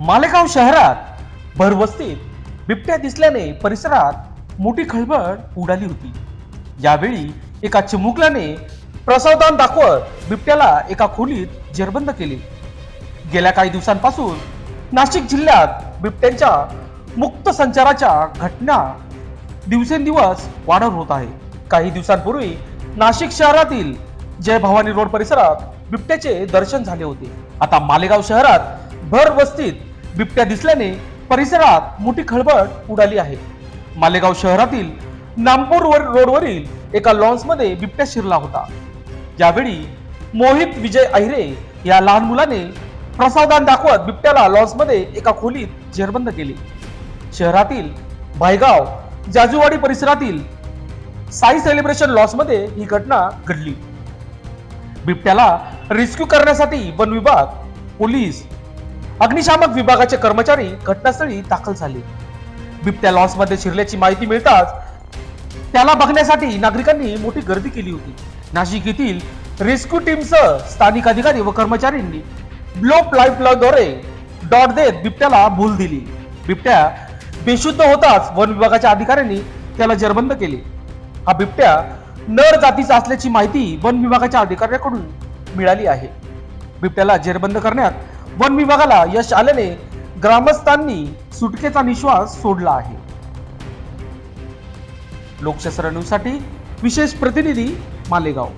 मालेगाव शहरात भरवस्तीत बिबट्या दिसल्याने परिसरात मोठी खळबळ उडाली होती. यावेळी एका चिमुकल्याने प्रसावदान दाखवत बिबट्याला एका खोलीत जेरबंद केले. गेल्या काही दिवसांपासून नाशिक जिल्ह्यात बिबट्यांच्या मुक्त संचाराच्या घटना दिवसेंदिवस वाढत होत आहे. काही दिवसांपूर्वी नाशिक शहरातील जय भवानी रोड परिसरात बिबट्याचे दर्शन झाले होते. आता मालेगाव शहरात भर वस्तीत बिबट्या दिसल्याने परिसरात मोठी खळबळ उडाली आहे. मालेगाव शहरातील नामपूर रोडवरील एका लॉन्समध्ये बिबट्या शिरला होता. यावेळी मोहित विजय अहिरे या लहान मुलाने प्रसादान दाखवत बिबट्याला लॉन्समध्ये एका खोलीत जेरबंद केले. शहरातील भायगाव जाजूवाडी परिसरातील साई सेलिब्रेशन लॉसमध्ये ही घटना घडली. बिबट्याला रेस्क्यू करण्यासाठी वन विभाग पोलीस अग्निशामक विभागाचे कर्मचारी घटनास्थळी दाखल झाले. बिबट्या लॉसमध्ये शिरल्याची माहिती मिळताच त्याला बघण्यासाठी नागरिकांनी मोठी गर्दी केली होती. नाशिक येथील रेस्क्यू टीमसह स्थानिक अधिकारी व कर्मचाऱ्यांनी ब्लो द्वारे डॉट देत बिबट्याला भूल दिली. बिबट्या बेशुद्ध होताच वन विभागाच्या अधिकाऱ्यांनी त्याला जरबंद केले. हा बिबट्या नर जातीचा असल्याची माहिती वन विभागाच्या अधिकाऱ्याकडून मिळाली आहे. बिबट्याला जेरबंद करण्यात वन विभागाला यश आल्याने ग्रामस्थांनी सुटकेचा निश्वास सोडला आहे. लोकशास्त्र न्यूजसाठी विशेष प्रतिनिधी मालेगाव.